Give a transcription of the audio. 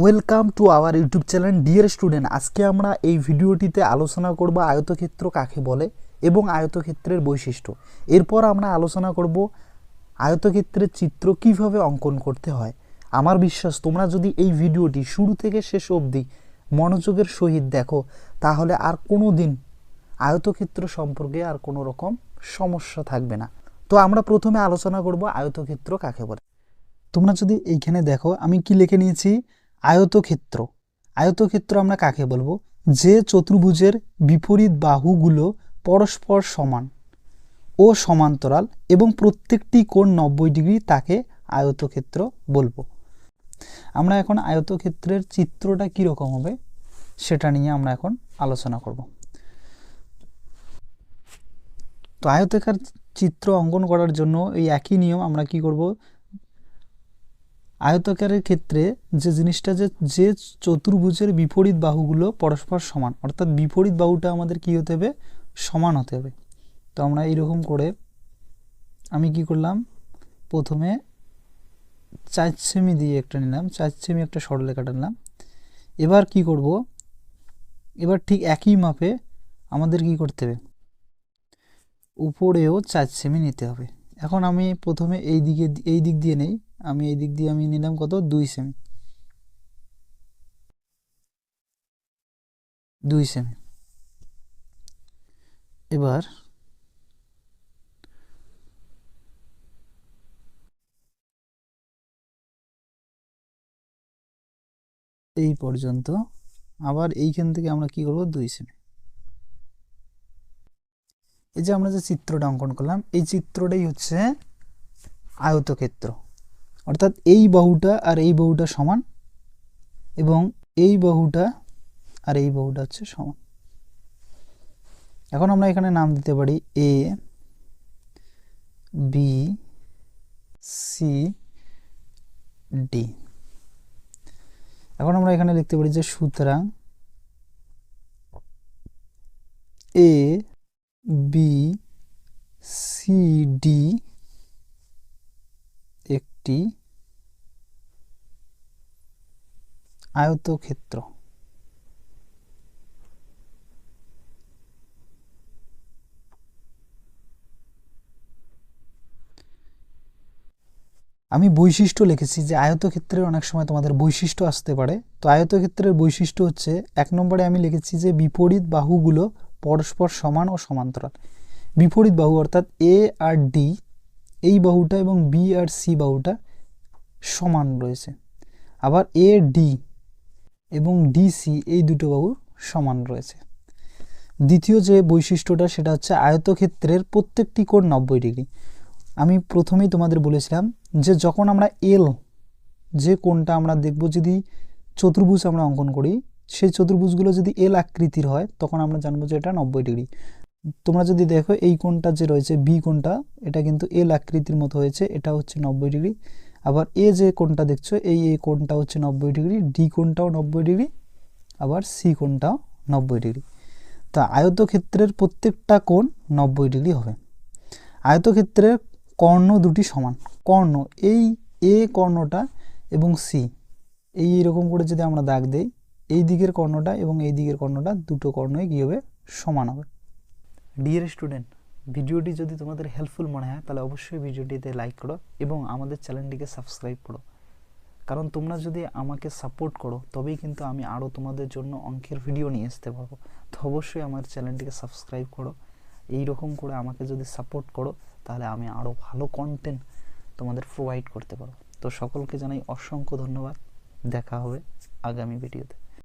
Welcome to our YouTube channel dear student আজকে আমরা এই ভিডিওটিতে আলোচনা করব আয়তক্ষেত্র কাকে বলে এবং আয়তক্ষেত্রের বৈশিষ্ট্য। এরপর আমরা আলোচনা করব আয়তক্ষেত্রের চিত্র কীভাবে অঙ্কন করতে হয়। আমার বিশ্বাস, তোমরা যদি এই ভিডিওটি শুরু থেকে শেষ অবধি মনোযোগের সহিত দেখো, তাহলে আর কোনো দিন আয়তক্ষেত্র সম্পর্কে আর কোনো রকম সমস্যা থাকবে না। তো আমরা প্রথমে আলোচনা করব আয়তক্ষেত্র কাকে বলে। তোমরা যদি এইখানে দেখো, আমি কি লিখে নিয়েছি? আয়তক্ষেত্র। আয়তক্ষেত্র আমরা কাকে বলব? যে চতুর্ভুজের বিপরীত বাহুগুলো পরস্পর সমান ও সমান্তরাল এবং প্রত্যেকটি কোণ নব্বই ডিগ্রি তাকে আয়তক্ষেত্র বলব। আমরা এখন আয়তক্ষেত্রের চিত্রটা কীরকম হবে সেটা নিয়ে আমরা এখন আলোচনা করব। তো আয়তাকার চিত্র অঙ্কন করার জন্য এই একই নিয়ম আমরা কি করব? আয়তাকারের ক্ষেত্রে যে জিনিসটা যে যে চতুর্ভুজের বিপরীত বাহুগুলো পরস্পর সমান, অর্থাৎ বিপরীত বাহুটা আমাদের কি হতে হবে? সমান হতে হবে। তো আমরা এইরকম করে আমি কি করলাম? প্রথমে চার সেমি দিয়ে একটা নিলাম চার সেমি একটা সরলরেখাটা নিলাম এবার কি করব? এবার ঠিক একই মাপে আমাদের কি করতে হবে? উপরেও চার সেমি নিতে হবে। এখন আমি প্রথমে এই দিকে, এই দিক দিয়ে নেই। আমি এই দিক দিয়ে আমি নিলাম কত? দুই সেমি। দুই সেমি। এবার এই পর্যন্ত আবার এইখান থেকে আমরা কি করব? দুই সেমি। এই যে আমরা যে চিত্রটা অঙ্কন করলাম, এই চিত্রটাই হচ্ছে আয়তক্ষেত্র। অর্থাৎ এই বাহুটা আর এই বাহুটা সমান এবং এই বাহুটা আর এই বাহুটা হচ্ছে সমান। এখন আমরা এখানে নাম দিতে পারি এ বি সি ডি এখন আমরা এখানে লিখতে পারি যে সুতরাং এ বি সি ডি একটি আয়তক্ষেত্র। আমি বৈশিষ্ট্য লিখেছি যে আয়তক্ষেত্রের অনেক সময় তোমাদের বৈশিষ্ট্য আসতে পারে। তো আয়তক্ষেত্রের বৈশিষ্ট্য হচ্ছে, এক নম্বরে আমি লিখেছি যে বিপরীত বাহুগুলো পরস্পর সমান ও সমান্তরাল। বিপরীত বাহু অর্থাৎ এ আর ডি এই বাহুটা এবং বি আর সি বাহুটা সমান রয়েছে। আবার এ ডি এবং ডিসি এই দুটো বাহু সমান রয়েছে। দ্বিতীয় যে বৈশিষ্ট্যটা সেটা হচ্ছে আয়তক্ষেত্রের প্রত্যেকটি কোণ নব্বই ডিগ্রি। আমি প্রথমেই তোমাদের বলেছিলাম যে যখন আমরা এল যে কোণটা আমরা দেখব যদি চতুর্ভুজ আমরা অঙ্কন করি, সেই চতুর্ভুজগুলো যদি এল আকৃতির হয়, তখন আমরা জানব যে এটা নব্বই ডিগ্রি। তোমরা যদি দেখো এই কোণটা যে রয়েছে, বি কোণটা, এটা কিন্তু এল আকৃতির মতো হয়েছে, এটা হচ্ছে নব্বই ডিগ্রি। আবার এ যে কোণটা দেখছ, এই এ কোণটা হচ্ছে নব্বই ডিগ্রি, ডি কোণটাও নব্বই ডিগ্রি, আবার সি কোণটাও নব্বই ডিগ্রি। তা আয়তক্ষেত্রের প্রত্যেকটা কোণ নব্বই ডিগ্রি হবে। আয়তক্ষেত্রের কর্ণ দুটি সমান। কর্ণ, এই এ কর্ণটা এবং সি। এই এরকম করে যদি আমরা দাগ দেই, এই দিকের কর্ণটা এবং এই দিকের কর্ণটা দুটো কর্ণই কী হবে সমান হবে? ডিয়ার স্টুডেন্ট ভিডিওটি যদি তোমাদের হেল্পফুল মনে হয়, তাহলে অবশ্যই ভিডিওটিতে লাইক করো এবং আমাদের চ্যানেলটিকে সাবস্ক্রাইব করো। কারণ তোমরা যদি আমাকে সাপোর্ট করো, তবেই কিন্তু আমি আরও তোমাদের জন্য অঙ্কের ভিডিও নিয়ে আসতে পারব। তো অবশ্যই আমার চ্যানেলটিকে সাবস্ক্রাইব করো। এই রকম করে আমাকে যদি সাপোর্ট করো, তাহলে আমি আরও ভালো কন্টেন্ট তোমাদের প্রোভাইড করতে পারব। তো সকলকে জানাই অসংখ্য ধন্যবাদ। দেখা হবে আগামী ভিডিওতে